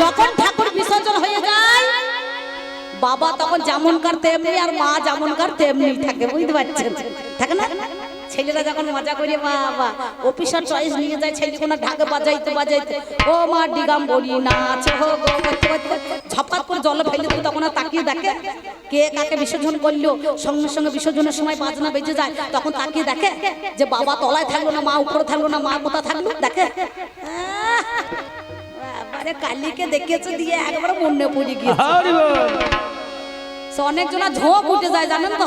যখন ঠাকুর বিসর্জন হয়ে যায়, বাবা তখন যেমনকার তেমনি আর মা যেমনকার তেমনি থাকে, বুঝতে পারছেন? থাকে না? যখন মজা বাবা, অফিসার চয়েস নিয়ে যায় ও মা ডিগাম বলি করে তখন আর তাকিয়ে দেখে কে কাকে বিসর্জন করল, সঙ্গে সঙ্গে বিসর্জনের সময় বাজনা বেজে যায়, তখন তাকিয়ে দেখে যে বাবা তলায় থাকল না, মা উপরে থাকল না, মা কোথা থাকল? দেখে? আহ, কালীকে দেখেছে দিয়ে একবার মনে পড়ে গিয়েছে। অনেকজনা ঝোঁক উঠে যায় জানেন তো?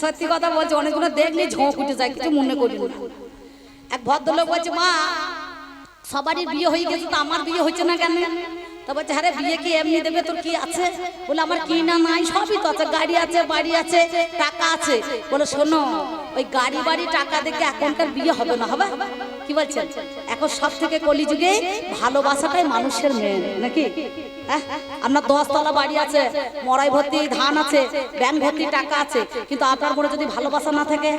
সত্যি কথা বলছে অনেকজনা দেখলে ঝোঁক উঠে যায় কিছু মনে করি না এক ভদ্রলোক বলছে মা সবারই বিয়ে হয়ে গেছে তো আমার বিয়ে হচ্ছে না কেন? তো বলছে হ্যাঁ বিয়ে কি এমনি দেবে? তোর কি আছে? বলে আমার কি না নাই সবই তো আছে গাড়ি আছে বাড়ি আছে টাকা আছে। বলে শোনো ওই গাড়ি বাড়ি টাকা দেখে এখনকার বিয়ে হবে না হবে? কি বলছেন? এখন সব থেকে কলিযুগে ভালোবাসাটাই মানুষের মেন নাকি? হ্যাঁ? আপনার দশতলা বাড়ি আছে মরাই ভর্তি ধান আছে ব্যাংক ভর্তি টাকা আছে কিন্তু আপনার মনে যদি ভালোবাসা না থাকে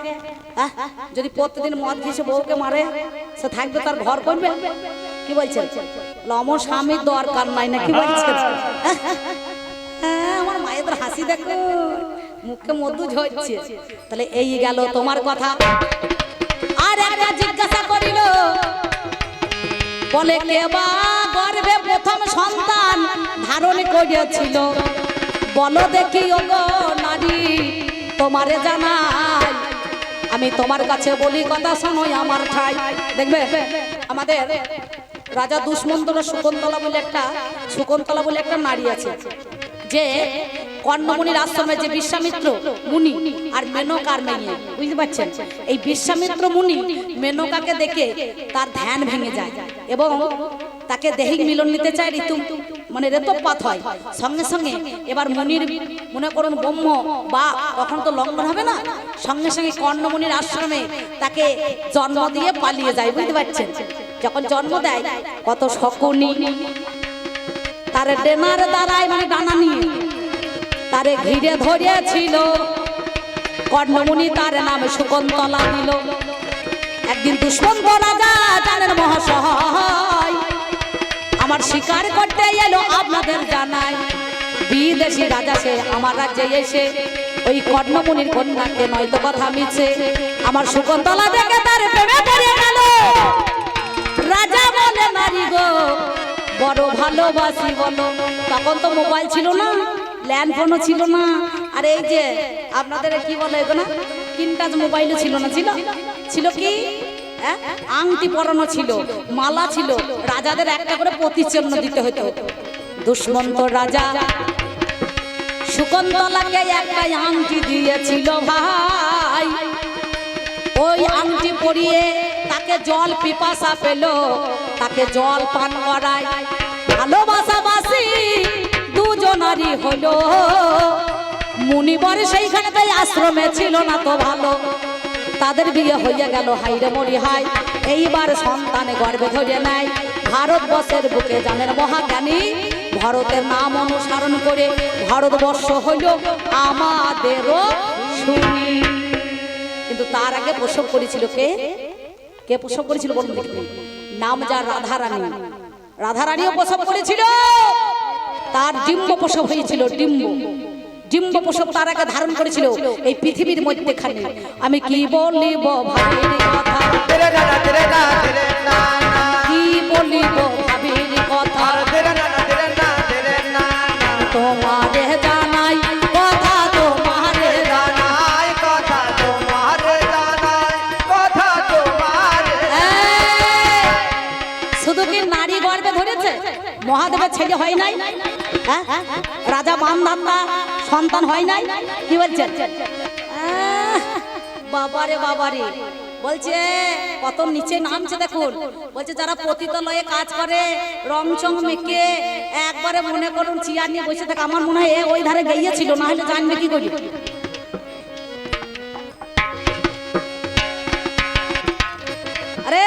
হ্যাঁ? যদি প্রতিদিন মদ ঘেসে বউকে মারে সে থাকবে তার ঘর করবে? কি বলছেন? লমর স্বামীর দরকার নাই না কি বলছেন? হ্যাঁ, আমার মায়েদের হাসি দেখো। মুখে মধু ঝরছে। তাহলে এই গেল তোমার কথা। আর একটা জিজ্ঞাসা বলে কে বা গর্ভে প্রথম সন্তান ধারণ করিয়াছিল বলো দেখি ওগো নারী, তোমারে জানাই। আমি তোমার কাছে বলি কথা শোনোই আমার ঠাই। দেখবে? আমাদের রাজা দুষ্মন্তলা শকুন্তলা বলে একটা শকুন্তলা বলে একটা নারী আছে। যে কর্ণমণির আশ্রমে যে বিশ্বামিত্র মুনি আর মেনকার মেয়ে বুঝতে পারছেন? এই বিশ্বামিত্র মুনি মেনকাকে দেখে তার ধ্যান ভেঙে যায় এবং তাকে দেহিক মিলন নিতে চায় ঋতু। মানে রেতপাত হয়। সঙ্গে সঙ্গে এবার মুনির মনে করুন ব্রহ্ম বা তখন তো লঙ্ঘন হবে না। সঙ্গে সঙ্গে কর্ণমণির আশ্রমে তাকে জন্ম দিয়ে পালিয়ে যায় বুঝতে পারছেন? যখন জন্ম দেয় কত শকুনি। তার ডেনার দ্বারাই মানে ডানা নিয়ে তারে ঘিরে ধরেছিল কর্ণমুনি তার নাম শকুন্তলা দিল। একদিন দুষ্মন্ত রাজা জানেন মহাশয়, আমার শিকার করতে এলো আপনাদের জানাই। বিদেশি রাজা সে আমার রাজ্যে এসে, ওই কর্ণমুনির কন্যাকে নয়তো কথা মিছে। আমার শকুন্তলা দেখে তার প্রেমে পড়ে গেল। রাজা বলে, নারী গো, বড় ভালোবাসি বলো। তখন তো মোবাইল ছিল না। ল্যান্ড ফোনও ছিল না। আর এই যে, আপনাদের কি বলে এগুলো? তিনটাজ মোবাইলও ছিল না। ছিল? ছিল কি? হ্যাঁ? আংটি পরানো ছিল। মালা ছিল। রাজাদের একটা করে প্রতিচিহ্ন দিতে হতো। দুষ্মন্ত রাজা সুকন্তলাকে একটা আংটি দিয়েছিল, ভাই। ওই আংটি পরিয়ে তাকে জল পিপাসা পেল। তাকে জল পান করায় ভালোবাসা দুজনারই হলো। মুনিবর সেইখানে তাই আশ্রমে ছিল না তো ভালো। তাদের বিয়ে হইয়া গেল হাইরে মরি হাই এইবার সন্তানে গর্বে ধরে নেয়। ভারতবর্ষের বুকে জানেন মহাজ্ঞানী ভারতের নাম অনুসরণ করে ভারতবর্ষ হইল আমাদেরও শুনি কিন্তু তার আগে প্রসব করেছিল কে? কে প্রসব করেছিল বলুন দেখি। নাম যা রাধারানী। রাধারানীও প্রসব করেছিল। তার ডিম্ব প্রসব হয়েছিল ডিম্ব। ডিম্ব প্রসব তার আগে ধারণ করেছিল এই পৃথিবীর মধ্যে খালি আমি কি বলিব কথা? শুধু কি নারী গর্বে ধরেছে? মহাদেবের ছেলে হয় নাই? হ্যাঁ? রাজা বান্ধান্না সন্তান হয় নাই? কি বলছেন? বাবারে বাবারে। বলছে কত নিচে নামছে দেখুন। বলছে, যারা পতিতালয়ে কাজ করে রং চং মেকে, একবারে মনে করুন চেয়ার নিয়ে বসে থাকে। আমার মনে হয় ওই ধারে গিয়েছিল না হলে জানবে কি করি। আরে,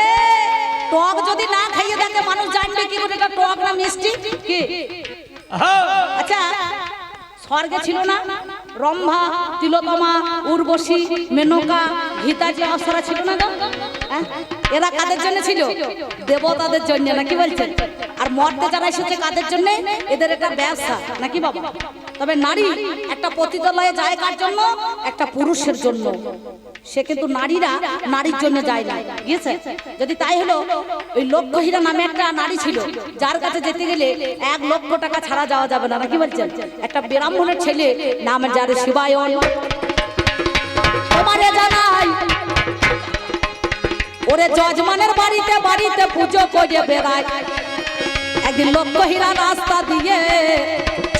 টক যদি না খাইয়ে দেখে, মানুষ জানবে কি করে টক না মিষ্টি? কি? আচ্ছা স্বর্গে ছিল না? রম্ভা তিলোতমা উর্বশী, মেনকা গীতা যে অপসরা ছিল না? হ্যাঁ? এরা কাদের জন্য ছিল? দেবতাদের জন্য, নাকি বলছেন? আর মর্তে যারা এসেছে কাদের জন্য? এদের একটা ব্যবসা, নাকি বাবা? তবে নারী একটা পতিতালয়ে যায় কার জন্য? একটা পুরুষের জন্য। সে কিন্তু নারীরা নারীর জন্য যায় না। গিয়েছে যদি তাই হলো ওই লক্ষ্যহীরা নামে একটা নারী ছিল যার কাছে যেতে গেলে এক লক্ষ টাকা ছাড়া যাওয়া যাবে না। নাকি বলছেন? একটা ব্রাহ্মণের ছেলে নাম যার শিবায়ন। তোমারে জানাই ওরে যজমানের বাড়িতে বাড়িতে পুজো করে বেড়ায়। একদিন লক্ষ্যহীরা রাস্তা দিয়ে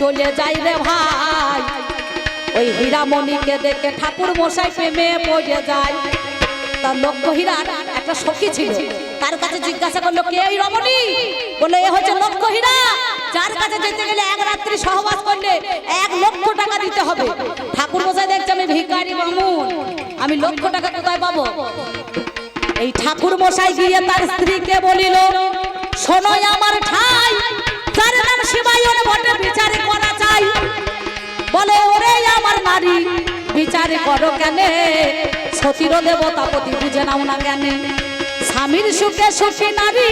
চলে যাই রে ভাই। ওই হীরামণিকে দেখে ঠাকুর মশাই প্রেমে পড়ে যায়। তার লক্ষ্যহীরার একটা সখী ছিল। তার কাছে জিজ্ঞাসা করল, কে ওই রমণী? বলে, এ হচ্ছে লক্ষ্য হীরা যার কাছে যেতে গেলে এক রাত্রি সহবাস করলে এক লক্ষ টাকা দিতে হবে। ঠাকুর মশাই দেখছে, আমি ভিখারি মামুন আমি লক্ষ টাকা কোথায় পাবো? এই ঠাকুর মশাই গিয়ে তার স্ত্রীকে বলিল, শোনোই আমার ঠাই। যার নাম শিবায়ন বটে বিচার করা চাই। বলে, ওরে আমার নারী, বিচার করো কেন? সতীর দেবতা পতি বুঝে নাও না কেন? স্বামীর সুখে সুখী নারী,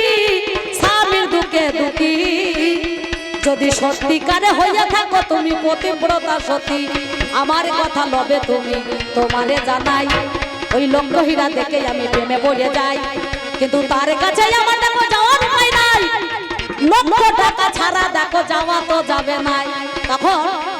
স্বামীর দুঃখে দুঃখী। যদি সত্যিকারে হইয়া থাকো তুমি পতিব্রতা সতী, আমার কথা লবে তুমি, তোমারে জানাই। ওই লক্ষ্যহীরা দেখে আমি প্রেমে পড়ে যাই। কিন্তু তার কাছে আমার দেখো যাওয়ার উপায় নাই। লক্ষ টাকা ছাড়া দেখো যাওয়া তো যাবে নাই। তখন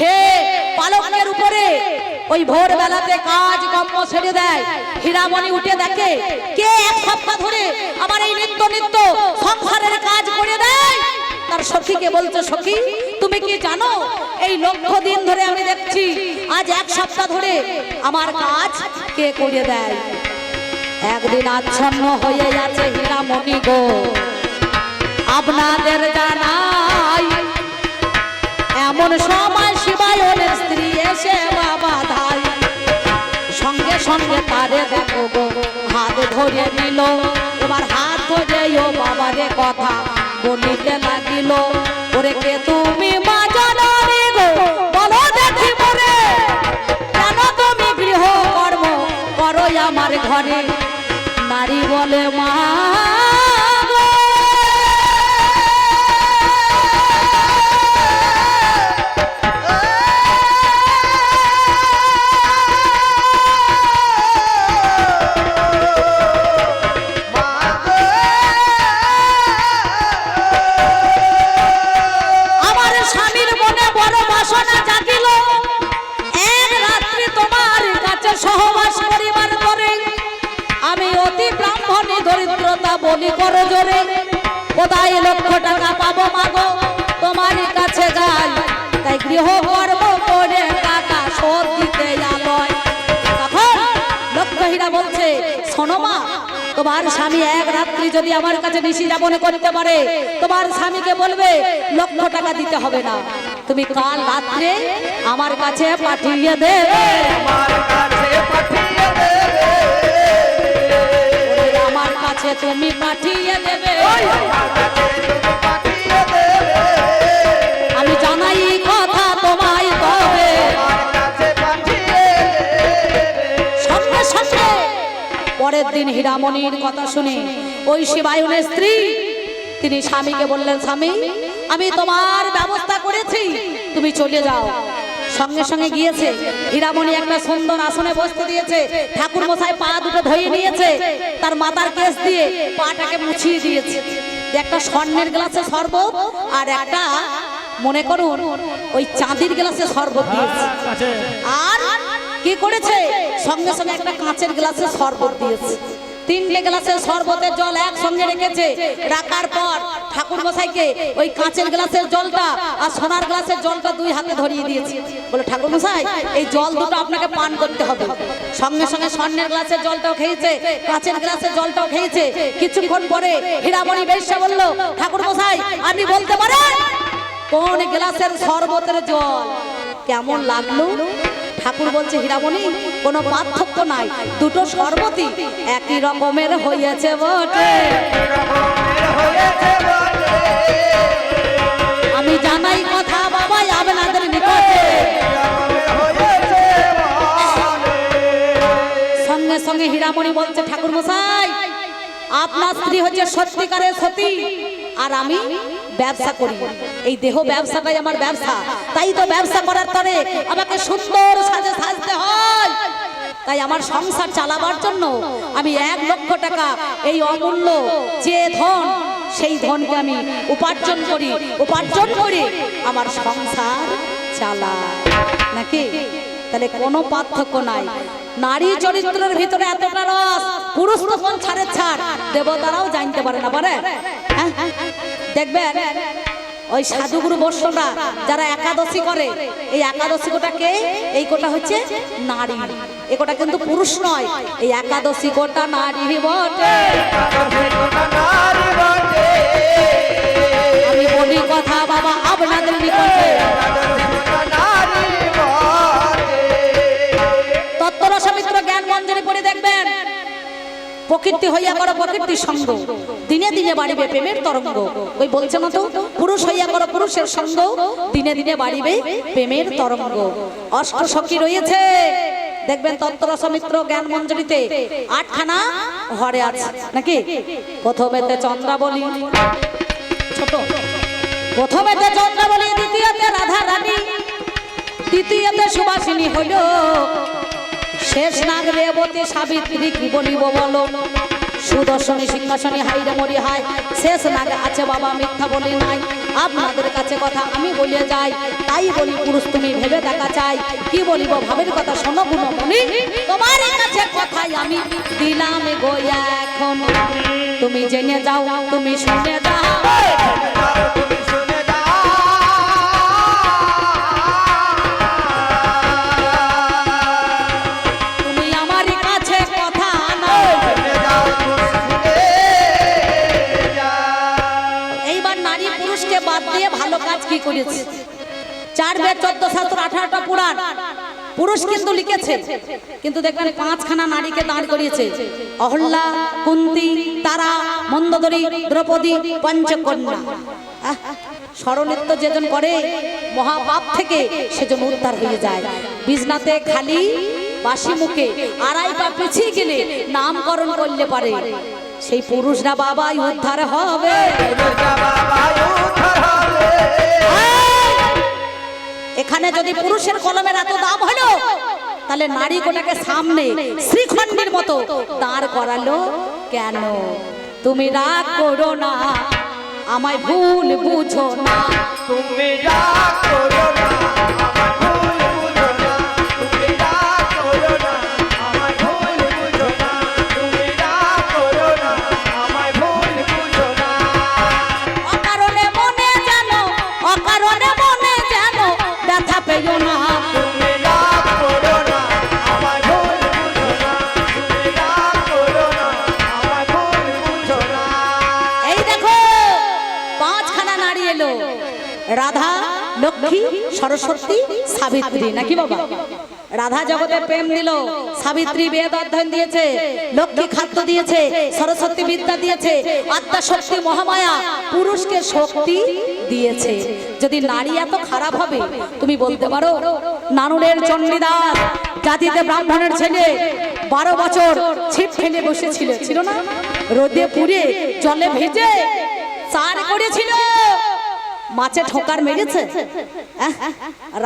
সে পালকের উপরে ওই ভোর বেলাতে কাজ কর্ম ছেড়ে দেয়। হীরামণি উঠে দেখে, কে এক সপ্তাহ ধরে আমার এই নিত্য নিত্য সংসারের কাজ করে দেয়? তার সখীকে বলছে, সখী, তুমি কি জানো? এই লক্ষ দিন ধরে আমি দেখছি, আজ এক সপ্তাহ ধরে আমার কাজ কে করে দেয়? একদিন আচ্ছন্ন হয়ে আছে হীরামণি গো। আপনাদের জানাই এমন সময় শিবায়নের স্ত্রী এসে বাবা ধাই। সঙ্গে সঙ্গে তারে দেখো গো, হাত ধরে নিল। এবার হাত ধরে ও বাবারে কথা বলিতে লাগিল। ওরে কে তুমি মা জানারে গো? বলো দেখি মরে কেন তুমি গৃহ কর্ম করো আমার ঘরে? শোনো মা তোমার স্বামী এক রাত্রি যদি আমার কাছে নিশি যাপন করতে পারে তোমার স্বামীকে বলবে লক্ষ টাকা দিতে হবে না। তুমি কাল রাত্রে আমার কাছে পাঠিয়ে দেবে। আমার কাছে দেবে। দেবে আমার কাছে তুমি পাঠিয়ে দেবে। আমি জানাই পরের দিন হীরামণির কথা শুনে ওই শিবায়নের স্ত্রী তিনি স্বামীকে বললেন স্বামী আমি তোমার ব্যবস্থা করেছি তুমি চলে যাও। সঙ্গে সঙ্গে গিয়েছে হীরামণি একটা সুন্দর আসনে বসতে দিয়েছে ঠাকুর মশাই পা দুটো ধুয়ে নিয়েছে তার মাথার কেস দিয়ে পাটাকে মুছিয়ে দিয়েছে। একটা স্বর্ণের গ্লাসে শরবত আর একটা মনে করুন ওই চাঁদির গ্লাসে শরবত দিয়েছে। আর কি করেছে? সঙ্গে সঙ্গে একটা কাঁচের গ্লাসে শরবত দিয়েছে। তিনটে গ্লাসের শরবতের জল একসঙ্গে রেখেছে। রাখার পর ঠাকুর মশাইকে ওই কাঁচের গ্লাসের জলটা আর সোনার গ্লাসের জলটা দুই হাতে ধরিয়ে দিয়েছে। বলে ঠাকুর মশাই এই জল দুটো আপনাকে পান করতে হবে। সঙ্গে সঙ্গে স্বর্ণের গ্লাসের জলটাও খেয়েছে, কাঁচের গ্লাসের জলটাও খেয়েছে। কিছুক্ষণ পরে হীরামণি বেশ্যা বলল ঠাকুর মশাই আপনি বলতে পারেন কোন গ্লাসের শরবতের জল কেমন লাগল? ঠাকুর বলছে, হীরামণি, কোনো পার্থক্য নাই। দুটো শরবতই একই রকমের হইয়াছে বটে। আমি জানাই কথা বাবাই আপনাদের নিকটে। সঙ্গে সঙ্গে হীরামণি বলছে ঠাকুর মশাই আপনার স্ত্রী হচ্ছে সত্যিকারের সতী, আর আমি ব্যবসা করি। এই দেহ ব্যবসাটাই আমার ব্যবসা। তাই তো ব্যবসা করার তরে আমাকে সুন্দর সাজে সাজতে হয়। তাই আমার সংসার চালাবার জন্য আমি এক লক্ষ টাকা এই অমূল্য যে ধন, সেই ধনকে আমি উপার্জন করি, উপার্জন করে, আমার সংসার চালাই নাকি? তাহলে কোনো পার্থক্য নাই। নারী চরিত্রের ভিতরে এতটা রস, পুরুষ তো কোন ছাড়ের ছাড়, দেবতারাও জানতে পারে না, পারে? হ্যাঁ? দেখবেন, ওই সাধুগুরু বৈষ্ণবরা যারা একাদশী করে, এই একাদশী কোটা কে? এই কোটা হচ্ছে নারী। এ কোটা কিন্তু পুরুষ নয়, এই একাদশী কোটা নারী বটে। আমি বলি কথা বাবা, আপনাদের নিকটে। দেখবেন। প্রকৃতি হইয়া করো প্রকৃতির সঙ্গ। দিনে দিনে বাড়িবে প্রেমের তরঙ্গ। ওই বলছে না তো? পুরুষ হইয়া করো পুরুষের সঙ্গ, দিনে দিনে বাড়িবে প্রেমের তরঙ্গ। অষ্ট সখী রয়েছে। দেখবেন তত্ত্বরস মিত্র জ্ঞান মঞ্জুরিতে আটখানা ঘরে আছে। নাকি? প্রথমেতে চন্দ্রাবলী। ছোট। প্রথমেতে চন্দ্রাবলী, দ্বিতীয়তে রাধা রানী তৃতীয়তে সুবাসিনী হইল শেষ নাগ রেবতী সাবিত্রী কি বলিব বলো? সুদর্শনী সিংহাসনী হাইরে মরি হাই শেষ নাগ আছে বাবা, মিথ্যা বলি নাই। আপনাদের কাছে কথা আমি বলিয়ে যাই, তাই বলি পুরুষ তুমি ভেবে দেখা চাই। কি বলিব ভাবের কথা শোনো গুণমণি? তোমার কাছে কথাই আমি দিলাম গো এখন। তুমি জেনে যাও, তুমি শুনে যাও। কাজ কি করেছে? চার বেদ, চোদ্দ শাস্ত্র, আঠারোটা পুরাণ। পুরুষ কিন্তু লিখেছে। কিন্তু দেখবেন পাঁচখানা নারীকে দাঁড় করিয়েছে। অহল্যা, কুন্তি, তারা, মন্দোদরী, দ্রৌপদী, পঞ্চকন্যা। স্মরণিত্য যেজন করে, মহাপাপ থেকে সেজন উদ্ধার হয়ে যায়। বিজনাতে খালি, বাসি মুখে, আড়াই পা পিছিয়ে গেলে নামকরণ করলে পারে। সেই পুরুষরা বাবাই উদ্ধার হবে। হবে এখানে যদি পুরুষের কলমের এত দাম হলো, তাহলে নারী কোটাকে সামনে শ্রীখণ্ডের মতো দাঁড় করালো কেন? তুমি রাগ করো না, আমায় ভুল বুঝো না। তুমি রাগ করো না। রাধা জগতে প্রেম দিল সাবিত্রী বেদ অধ্যয়ন দিয়েছে, লক্ষ্মী খাদ্য দিয়েছে, সরস্বতী বিদ্যা দিয়েছে আত্মা শক্তি মহামায়া, পুরুষকে শক্তি দিয়েছে। যদি নারী এত খারাপ হবে, তুমি বলতে পারো নানুরের চণ্ডীদাস, জাতিতে ব্রাহ্মণের ছেলে, বারো বছর ছিপ ফেলে বসেছিল, ছিল না? রোদে পুড়ে জলে ভেজে চার করেছিল। মাছে ঠোকার মেরেছে।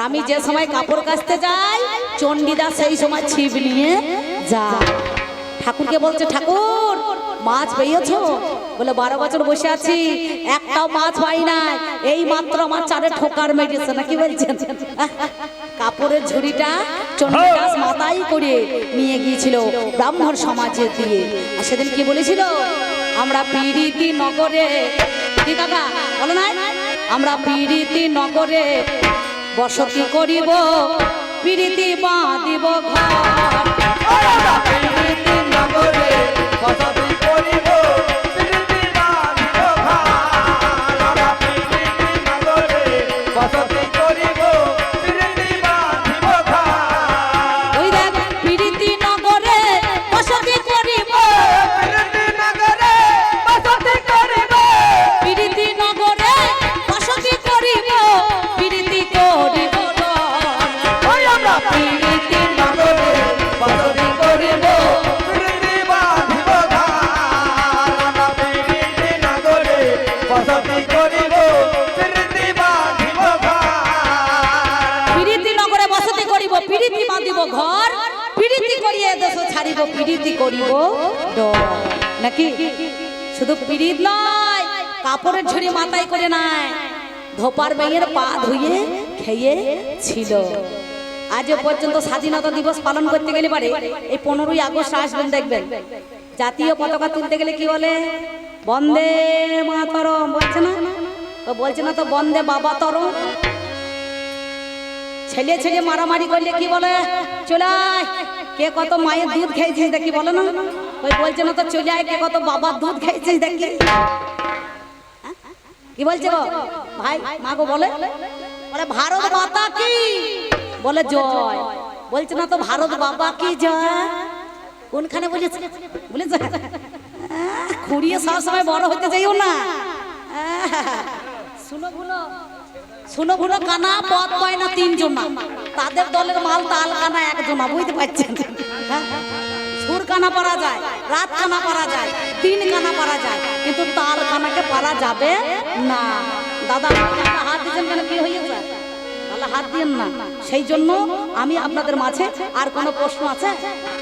আমি যে সময় কাপড় কাচতে যাই চণ্ডীদাস সেই সময় ছিপ নিয়ে যা ঠাকুরকে বলছে ঠাকুর মাছ পেয়েছ? বলে বারো বছর বসে আছি একটাও মাছ পাই না এই মাত্র আমার চারে ঠোকার মেরেছে না কি বলছেন? কাপড়ের ঝুড়িটা চন্ডিদাস মাথায় করে নিয়ে গিয়েছিল ব্রাহ্মণ সমাজে দিয়ে আর সেদিন কি বলেছিল? আমরা পিরিতি নগরে কি কাকা? বলো না আমরা পিরিতি নগরে বসতি করিব পিরিতি বাঁধিব ঘর। করিব নাকি? শুধু পিরিত নয়, কাপড়ের ঝুড়ি মাথায় করে নাই, ধোপার মেয়ের পা ধুয়ে খেয়ে ছিল। আজ পর্যন্ত স্বাধীনতা দিবস পালন করতে গেলে পারে, এই পনেরোই আগস্ট আসবেন দেখবেন। জাতীয় পতাকা তুলতে গেলে কি বলে? বন্দে মা মাতরম, বলছে না? বলছে না তো বন্দে বাবা তরম ছেলে ছেলে মারামারি করলে কি বলে? চলে কে কত মায়ের দুধ খেয়েছিস দেখি বলে না? ওই বলছে না তো চলে আয় কে কত বাবার দুধ খেয়েছিস দেখি। কি বলছে ভাই মা গো বলে? বলে ভারত মাতা কি? বলে জয়। বলছে না তো ভারত বাবা কি জয়? কোনখানে বলেছে? বলেছে আহ, খুঁড়িয়ে সব সময় বড় হতে যাইও না। শুনো ভুলো কানা পথ পায় না তিনজন। না তাদের দলের মাল তাল কানা একজন না বুঝতে পারছেন? হ্যাঁ? সুর কানা পারা যায়, রাত কানা পারা যায় তিন কানা পারা যায়, কিন্তু তাল কানাকে পারা যাবে না। দাদা হাত দিচ্ছেন কেন? কি হয়েছে? তাহলে হাত দিয়েন না। সেই জন্য আমি আপনাদের মাঝে আর কোনো প্রশ্ন আছে?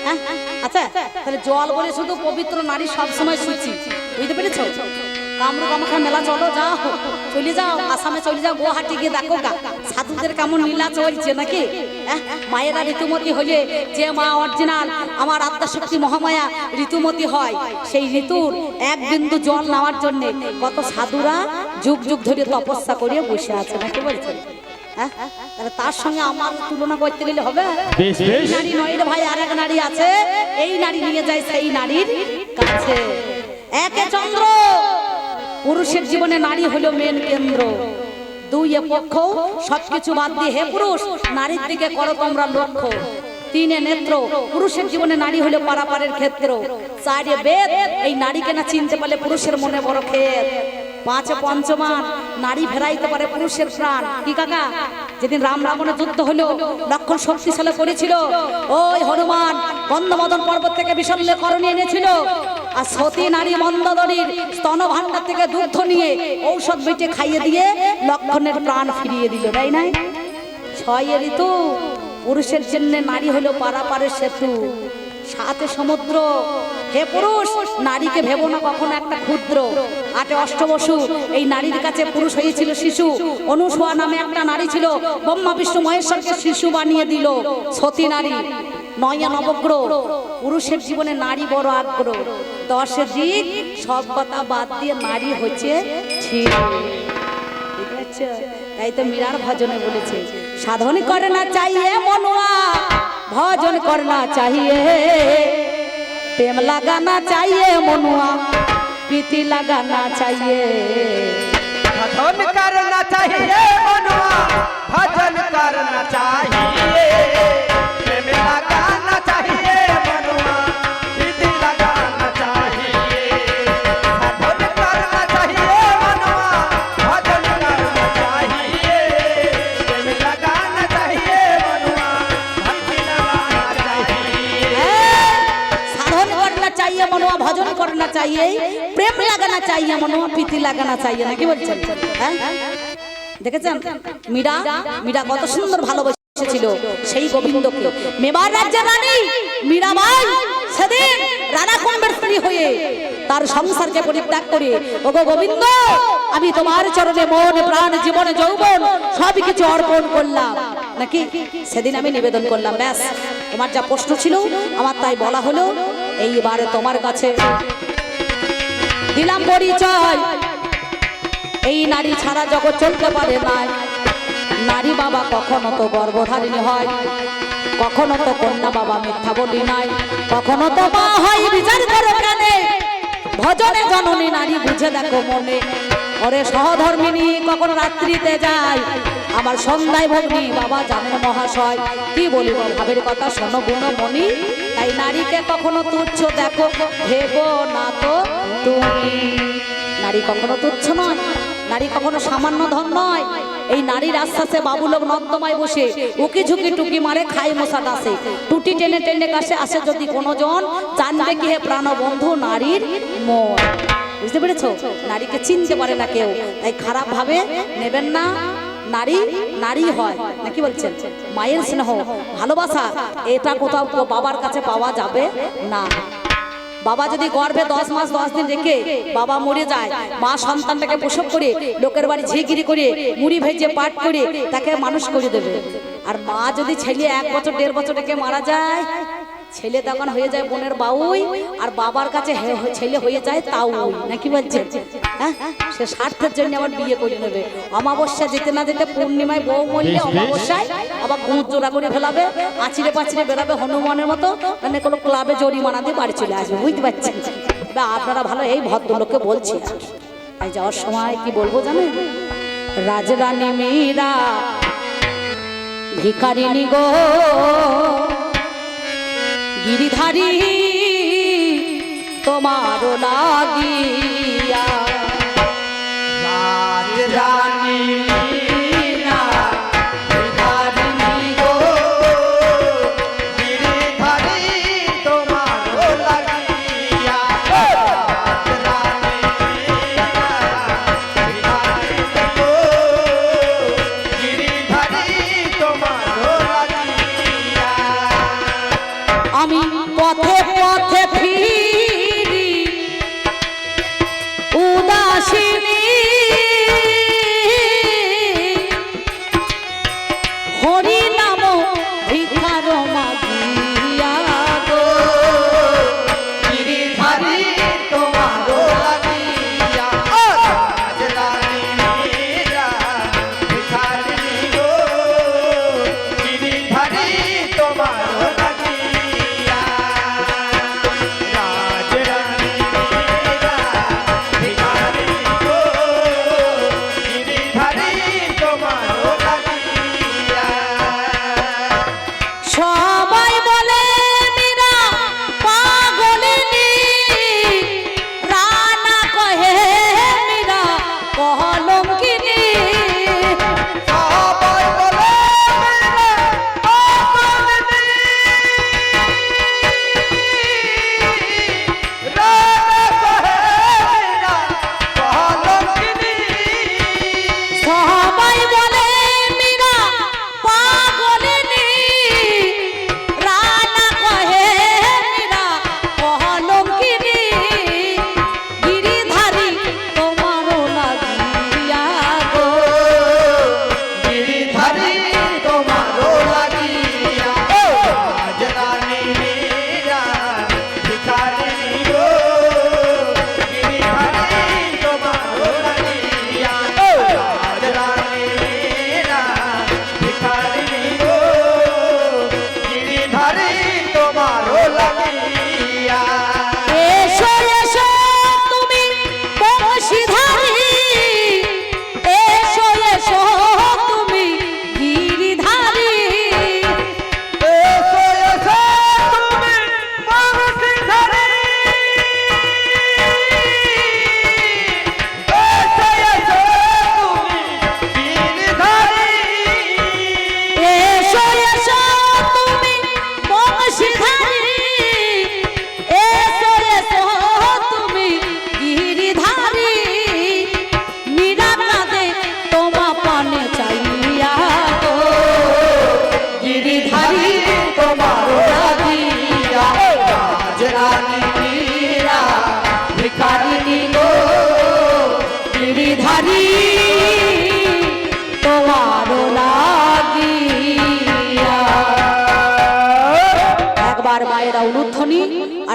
হ্যাঁ? আচ্ছা তাহলে জল বলে শুধু পবিত্র নারী সবসময় সুচি বুঝতে পেরেছ? কামরূপ কামাখ্যা মেলা চলো যাও। চলে যাও আসামে চলে যাও গুয়াহাটি গিয়ে দেখো গা। সাধুদের কেমন লীলা চলছে নাকি? আহ, মায়েরা ঋতুমতি হলে যে মা অরিজিনাল আমার আত্মাশক্তি মহামায়া ঋতুমতি হয়। সেই ঋতুর এক বিন্দু জল নেওয়ার জন্যে কত সাধুরা যুগ যুগ ধরে তপস্যা করে বসে আছে নাকি বলছেন হ্যাঁ? তাহলে তার সঙ্গে আমার তুলনা করতে গেলে হবে? নারী নয় ভাই আর এক নারী আছে। এই নারী নিয়ে যায় সেই নারীর কাছে। একে চন্দ্র পুরুষের জীবনে নারী হলো মেন কেন্দ্র। দুই এ পক্ষ, সবকিছু বাদ দিয়ে হে পুরুষ, নারীর দিকে করো তোমরা লক্ষ্য। তিনে নেত্র, পুরুষের জীবনে নারী হলো পারাপারের ক্ষেত্র। চারে বেদ, এই নারীকে না চিনতে পারলে পুরুষের মনে বড় ক্ষেত পাঁচে পঞ্চমান, নারী ফেরাইতে পারে পুরুষের প্রাণ। কি কাকা? যেদিন রাম রাবণের যুদ্ধ হলো, লক্ষণ শক্তিশালী করেছিল। ওই হনুমান বন্ধমদন পর্বত থেকে বিশল্য করণী এনেছিল। আর সতী নারী মন্দদরীর স্তন ভাণ্ডার থেকে দুগ্ধ নিয়ে ঔষধ বেটে খাইয়ে দিয়ে লক্ষণের প্রাণ ফিরিয়ে দিল, তাই নাই? ছয় ঋতু, পুরুষের জন্য নারী হলো পারাপারের সেতু। সাথে সমুদ্র হে পুরুষ, নারীকে ভেবো না কখনো একটা ক্ষুদ্র। আটে অষ্টবসু, এই নারীর কাছে পুরুষ হয়েছিল শিশু। অনুসোয়া নামে একটা নারী ছিল ব্রহ্মা বিষ্ণু মহেশ্বরকে শিশু বানিয়ে দিল। সতী নারী, নয়া নবগ্রহ। পুরুষের জীবনে নারী বড় আগ্রহ। দশের দিক, সব কথা বাদ দিয়ে নারী হচ্ছে? তাই তো মীরার ভজনে বলেছে, সাধন করে না চাইয়ে মনুয়া, ভজন করে না চাহিয়ে प्रेम लगाना चाहिए मनुआ प्रीति लगाना चाहिए। करना चाहिए। লাগানা চাইয়ে নাকি বলছেন? হ্যাঁ? দেখেছেন? মীরা মীরা কত সুন্দর ভালোবেসেছিল সেই গোবিন্দকে। মেবার রানী সেদিন রানা স্ত্রী হয়ে তার পরিত্যাগ করে, ওগো গোবিন্দ, আমি তোমার চরণে মন, প্রাণ, জীবন, যৌবন সব কিছু অর্পণ করলাম। নাকি? সেদিন আমি নিবেদন করলাম, ব্যাস। তোমার যা প্রশ্ন ছিল, আমার তাই বলা হলো। এইবারে তোমার কাছে দিলাম পরিচয়। এই নারী ছাড়া জগৎ চলতে পারে না। নারী বাবা কখনো তো গর্ভধারিণী হয়, কখনো তো কন্যা বাবা মিথ্যা বলি নাই, কখনো তো মা হয় বিচার করো কেন ভজনে জননী নারী বুঝে দেখো মনে, ওরে সহধর্মিনী কখনো রাত্রিতে যায়? আমার সন্ধ্যায় ভগ্নী বাবা জানেন মহাশয়, কি বলিব ভাবের কথা শোনো গুণমণি? তাই নারীকে কখনো তুচ্ছ দেখো, ভেবো না তো তুমি। নারী কখনো তুচ্ছ নয় নারী কখনো সামান্য ধন নয়। এই নারীর আশ্বাসে বাবুলোক নর্দমায় বসে উকি ঝুঁকি টুকি মারে খাই মশা ডাসে। টুটি টেনে টেনে কাছে আসে যদি কোনো জন জানবে কি হে প্রাণবন্ধু নারীর মন। বুঝতে পেরেছ? নারীকে চিনতে পারে না কেউ। তাই খারাপ ভাবে নেবেন না। নারী নারী হয়। নাকি বলছেন? মায়ের স্নেহ, ভালোবাসা, এটা কোথাও বাবার কাছে পাওয়া যাবে না। বাবা যদি গর্ভে দশ মাস দশ দিন রেখে বাবা মরে যায় মা সন্তানটাকে প্রসব করে লোকের বাড়ি ঝিগিরি করে মুড়ি ভেজে পাট করে তাকে মানুষ করে দেবে। আর মা যদি ছেলে এক বছর দেড় বছর রেখে মারা যায় ছেলে তখন হয়ে যায় বোনের বাউই আর বাবার কাছে ছেলে হয়ে যায় তাউই। নাকি বলছেন হ্যাঁ? সে স্বার্থের জন্য আবার বিয়ে করে নেবে। অমাবস্যা যেতে না যেতে পূর্ণিমায় বউ মরলে অমাবস্যায় আবার গুঁত জোড়া করে ফেলাবে আছিরে পাছিরে বেরাবে হনুমানের মতো মানে কোনো ক্লাবে জরিমানা দিয়ে বাড়ি চলে আসবে। বুঝতে পারছেন? বা আপনারা ভালো এই ভদ্রলোককে বলছি। তাই যাওয়ার সময় কি বলব জানেন? রাজরানী মীরা ভিকারিনী গো গিরিধারী তোমার লাগিয়া রাজরানী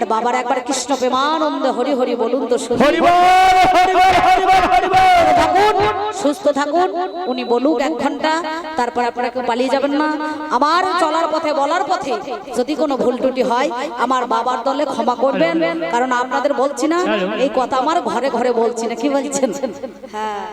বাবার একবার কৃষ্ণ প্রেমানন্দ হরি হরি বলুন তো থাকুন সুস্থ থাকুন উনি বলুক এক ঘণ্টা তারপর আপনারা কেউ পালিয়ে যাবেন না। আমার চলার পথে বলার পথে যদি কোনো ভুল টুটি হয় আমার বাবার দলে ক্ষমা করবেন। কারণ আপনাদের বলছি না এই কথা আমার ঘরে ঘরে বলছি না কি বলছেন? হ্যাঁ।